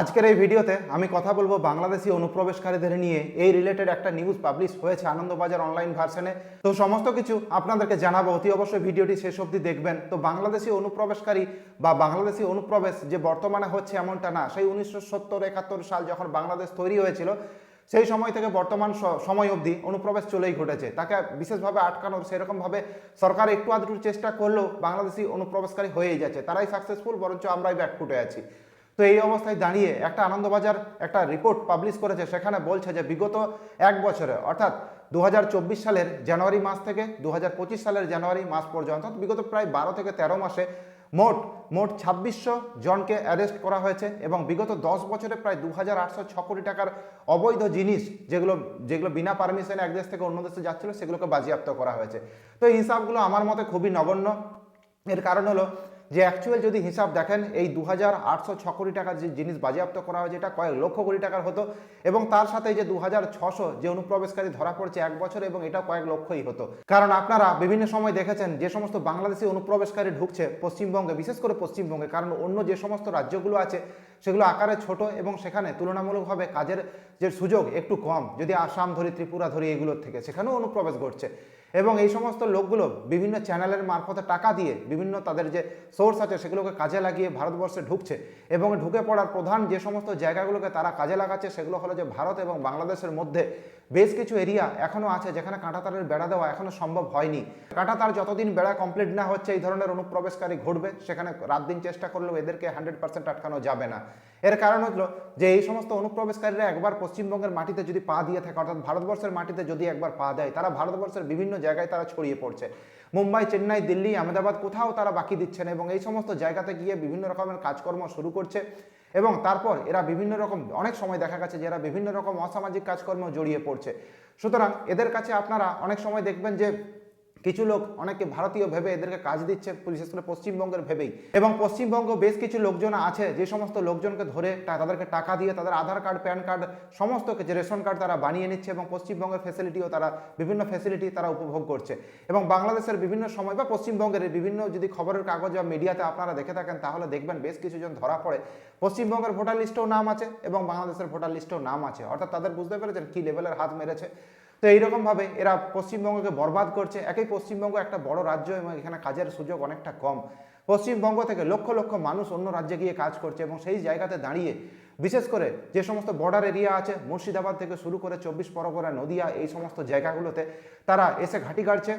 আজকের এই ভিডিওতে আমি কথা বলব বাংলাদেশি অনুপ্রবেশকারীদের নিয়ে। এই রিলেটেড একটা নিউজ পাবলিশ হয়েছে আনন্দবাজার অনলাইন ভার্সনে তো সমস্ত কিছু আপনাদেরকে জানাব, অতি অবশ্যই ভিডিওটি শেষ অবধি দেখবেন। তো বাংলাদেশি অনুপ্রবেশকারী বা বাংলাদেশি অনুপ্রবেশ যে বর্তমানে হচ্ছে এমনটা না, সেই উনিশশো সত্তর একাত্তর সাল যখন বাংলাদেশ তৈরি হয়েছিল, সেই সময় থেকে বর্তমান সময় অবধি অনুপ্রবেশ চলেই ঘটেছে। তাকে বিশেষভাবে আটকানোর সেরকমভাবে সরকার একটু আধটু চেষ্টা করলেও বাংলাদেশি অনুপ্রবেশকারী হয়েই যাচ্ছে। তারাই সাকসেসফুল বরঞ্চ আমরাই ব্যাকফুটে আছি। তো এই অবস্থায় দাঁড়িয়ে একটা আনন্দবাজার একটা রিপোর্ট পাবলিশ করেছে, সেখানে বলছে যে বিগত এক বছরে, অর্থাৎ দু হাজার চব্বিশ সালের জানুয়ারি মাস থেকে দু হাজার পঁচিশ সালের জানুয়ারি মাস পর্যন্ত বিগত প্রায় বারো থেকে তেরো মাসে মোট মোট ছাব্বিশশো জনকে অ্যারেস্ট করা হয়েছে এবং বিগত দশ বছরে প্রায় দু হাজার আটশো ছ কোটি টাকার অবৈধ জিনিস যেগুলো যেগুলো বিনা পারমিশনে এক দেশ থেকে অন্য দেশে যাচ্ছিল, সেগুলোকে বাজেয়াপ্ত করা হয়েছে। তো এই হিসাবগুলো আমার মতে খুবই নগণ্য। এর কারণ হলো যে অ্যাকচুয়াল যদি হিসাব দেখেন, এই দু হাজার আটশো ছ কোটি টাকার যে জিনিস বাজেয়াপ্ত করা হয়েছে, এটা কয়েক লক্ষ কোটি টাকার হতো। এবং তার সাথে যে দু হাজার ছশো যে অনুপ্রবেশকারী ধরা পড়ছে এক বছরে এবং এটা কয়েক লক্ষই হতো। কারণ আপনারা বিভিন্ন সময় দেখেছেন, যে সমস্ত বাংলাদেশি অনুপ্রবেশকারী ঢুকছে পশ্চিমবঙ্গে, বিশেষ করে পশ্চিমবঙ্গে, কারণ অন্য যে সমস্ত রাজ্যগুলো আছে, সেগুলো আকারে ছোট এবং সেখানে তুলনামূলকভাবে কাজের যে সুযোগ একটু কম, যদি আসাম ধরি, ত্রিপুরা ধরি, এগুলোর থেকে, সেখানেও অনুপ্রবেশ ঘটছে। এবং এই সমস্ত লোকগুলো বিভিন্ন চ্যানেলের মারফতে টাকা দিয়ে বিভিন্ন তাদের যে সোর্স আছে সেগুলোকে কাজে লাগিয়ে ভারতবর্ষে ঢুকছে এবং ঢুকে পড়ার প্রধান যে সমস্ত জায়গাগুলোকে তারা কাজে লাগাচ্ছে সেগুলো হলো যে ভারত এবং বাংলাদেশের মধ্যে বেশ কিছু এরিয়া এখনও আছে যেখানে কাঁটাতারের বেড়া দেওয়া এখনও সম্ভব হয়নি। কাঁটাতার যতদিন বেড়া কমপ্লিট না হচ্ছে, এই ধরনের অনুপ্রবেশকারী ঘটবে, সেখানে রাত দিন চেষ্টা করলেও এদেরকে হান্ড্রেড পার্সেন্ট আটকানো যাবে না। এর কারণ হলো যে, এই সমস্ত অনুপ্রবেশকারীরা একবার পশ্চিমবঙ্গের মাটিতে যদি পা দিয়ে থাকে, অর্থাৎ ভারতবর্ষের মাটিতে যদি একবার পা দেয়, তারা ভারতবর্ষের বিভিন্ন জায়গায় তারা ছড়িয়ে পড়ছে। মুম্বাই, চেন্নাই, দিল্লি, আহমেদাবাদ কোথাও তারা বাকি দিচ্ছে না এবং এই সমস্ত জায়গাতে গিয়ে বিভিন্ন রকমের কাজকর্ম শুরু করছে। এবং তারপর এরা বিভিন্ন রকম, অনেক সময় দেখা গেছে যে এরা বিভিন্ন রকম অসামাজিক কাজকর্ম জড়িয়ে পড়ছে। সুতরাং এদের কাছে আপনারা অনেক সময় দেখবেন যে কিছু লোক অনেকে ভারতীয় ভেবে এদেরকে কাজ দিচ্ছে, বিশেষ করে পশ্চিমবঙ্গের ভেবেই। এবং পশ্চিমবঙ্গ বেশ কিছু লোকজন আছে, যে সমস্ত লোকজনকে ধরে তাদেরকে টাকা দিয়ে তাদের আধার কার্ড, প্যান কার্ড, সমস্ত কিছু রেশন কার্ড তারা বানিয়ে নিচ্ছে এবং পশ্চিমবঙ্গের ফেসিলিটিও তারা, বিভিন্ন ফেসিলিটি তারা উপভোগ করছে। এবং বাংলাদেশের বিভিন্ন সময় বা পশ্চিমবঙ্গের বিভিন্ন যদি খবরের কাগজ বা মিডিয়াতে আপনারা দেখে থাকেন, তাহলে দেখবেন বেশ কিছুজন ধরা পড়ে। পশ্চিমবঙ্গের ভোটার লিস্টেও নাম আছে এবং বাংলাদেশের ভোটার লিস্টেও নাম আছে। অর্থাৎ তাদের বুঝতে পেরেছেন কি লেভেলের হাত মেরেছে। তো এইরকমভাবে এরা পশ্চিমবঙ্গকে বরবাদ করছে। একই পশ্চিমবঙ্গ একটা বড় রাজ্য এবং এখানে কাজের সুযোগ অনেকটা কম। পশ্চিমবঙ্গ থেকে লক্ষ লক্ষ মানুষ অন্য রাজ্যে গিয়ে কাজ করছে এবং সেই জায়গাতে দাঁড়িয়ে বিশেষ করে যে সমস্ত বর্ডার এরিয়া আছে, মুর্শিদাবাদ থেকে শুরু করে চব্বিশ পরগনা, নদিয়া, এই সমস্ত জায়গাগুলোতে তারা এসে ঘাঁটি গাড়ছে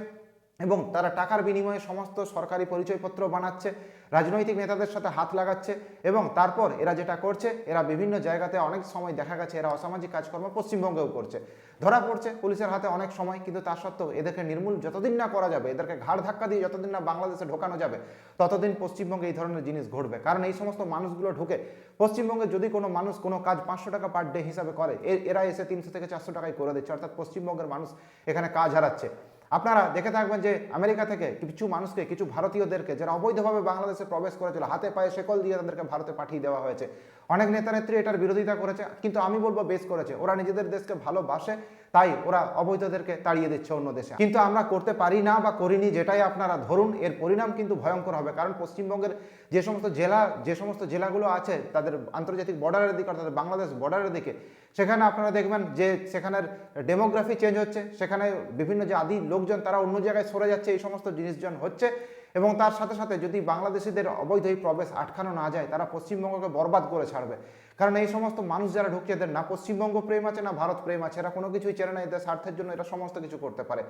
এবং তারা টাকার বিনিময়ে সমস্ত সরকারি পরিচয়পত্র বানাচ্ছে, রাজনৈতিক নেতাদের সাথে হাত লাগাচ্ছে এবং তারপর এরা যেটা করছে, এরা বিভিন্ন জায়গাতে অনেক সময় দেখা গেছে এরা অসামাজিক কাজকর্ম পশ্চিমবঙ্গেও করছে। ধরা পড়ছে পুলিশের হাতে অনেক সময়, কিন্তু তার সত্ত্বেও এদেরকে নির্মূল যতদিন না করা যাবে, এদেরকে ঘাড় ধাক্কা দিয়ে যতদিন না বাংলাদেশে ঢোকানো যাবে, ততদিন পশ্চিমবঙ্গে এই ধরনের জিনিস ঘটবে। কারণ এই সমস্ত মানুষগুলো ঢুকে, পশ্চিমবঙ্গে যদি কোনো মানুষ কোনো কাজ পাঁচশো টাকা পার ডে হিসাবে করে এরা এসে তিনশো থেকে চারশো টাকায় করে দিচ্ছে, অর্থাৎ পশ্চিমবঙ্গের মানুষ এখানে কাজ হারাচ্ছে। আপনারা দেখে থাকবেন যে আমেরিকা থেকে কিছু মানুষকে, কিছু ভারতীয়দেরকে, যারা অবৈধভাবে বাংলাদেশে প্রবেশ করেছিল, হাতে পায়ে শেকল দিয়ে তাদেরকে ভারতে পাঠিয়ে দেওয়া হয়েছে। অনেক নেতা নেত্রী এটার বিরোধিতা করেছে, কিন্তু আমি বলব বেশ করেছে। ওরা নিজেদের দেশকে ভালোবাসে, তাই ওরা অবৈধদেরকে তাড়িয়ে দিচ্ছে অন্য দেশে। কিন্তু আমরা করতে পারি না বা করিনি যেটাই আপনারা ধরুন, এর পরিণাম কিন্তু ভয়ঙ্কর হবে। কারণ পশ্চিমবঙ্গের যে সমস্ত জেলা, যে সমস্ত জেলাগুলো আছে, তাদের আন্তর্জাতিক বর্ডারের দিকে, অর্থাৎ বাংলাদেশ বর্ডারের দিকে, সেখানে আপনারা দেখবেন যে সেখানের ডেমোগ্রাফি চেঞ্জ হচ্ছে, সেখানে বিভিন্ন যে আদি লোকজন, তারা অন্য জায়গায় সরে যাচ্ছে, এই সমস্ত জিনিসজন হচ্ছে। এবং তার সাথে সাথে যদি বাংলাদেশিদের অবৈধ প্রবেশ আটকানো না যায়, তারা পশ্চিমবঙ্গকে বরবাদ করে ছাড়বে। কারণ এই সমস্ত মানুষ যারা ঢুকছে, এদের না পশ্চিমবঙ্গ প্রেম আছে, না ভারত প্রেম আছে, এরা কোনো কিছুই চেনে না, এদের স্বার্থের জন্য এরা সমস্ত কিছু করতে পারে।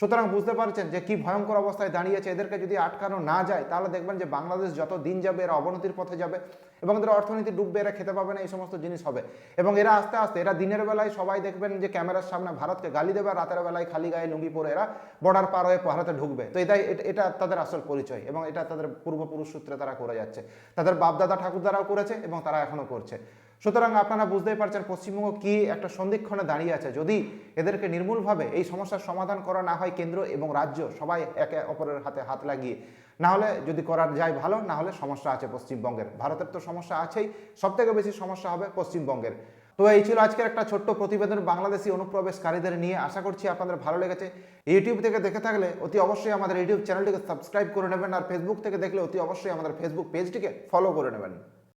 সুতরাং বুঝতে পারছেন যে কি ভয়ঙ্কর অবস্থায় দাঁড়িয়েছে এদেরকে যদি আটকানো না যায়, তাহলে দেখবেন যে বাংলাদেশ যত দিন যাবে এরা অবনতির পথে যাবে এবং এদের অর্থনীতি ডুববে, এরা খেতে পাবে না, এই সমস্ত জিনিস হবে। এবং এরা আস্তে আস্তে, এরা দিনের বেলায় সবাই দেখবেন যে ক্যামেরার সামনে ভারতকে গালি দেবে, আর রাতের বেলায় খালি গায়ে লুঙ্গি পরে এরা বর্ডার পার হয়ে ভারতে ঢুকবে। তো এটাই, এটা- এটা তাদের আসল পরিচয় এবং এটা তাদের পূর্বপুরুষ সূত্রে তারা করে যাচ্ছে। তাদের বাপদাদা ঠাকুরদারাও করেছে এবং তারা এখনও করছে। সুতরাং আপনারা বুঝতেই পারছেন পশ্চিমবঙ্গ কি একটা সন্ধিক্ষণে দাঁড়িয়ে আছে। যদি এদেরকে নির্মূলভাবে এই সমস্যার সমাধান করা না হয় কেন্দ্র এবং রাজ্য সবাই একে অপরের হাতে হাত লাগিয়ে, না হলে যদি করা যায় ভালো, না হলে সমস্যা আছে পশ্চিমবঙ্গের। ভারতের তো সমস্যা আছেই সব থেকে বেশি সমস্যা হবে পশ্চিমবঙ্গের। তো এই ছিল আজকের একটা ছোট্ট প্রতিবেদন বাংলাদেশি অনুপ্রবেশকারীদের নিয়ে। আশা করছি আপনাদের ভালো লেগেছে। ইউটিউব থেকে দেখে থাকলে অতি অবশ্যই আমাদের ইউটিউব চ্যানেলটিকে সাবস্ক্রাইব করে নেবেন আর ফেসবুক থেকে দেখলে অতি অবশ্যই আমাদের ফেসবুক পেজটিকে ফলো করে নেবেন।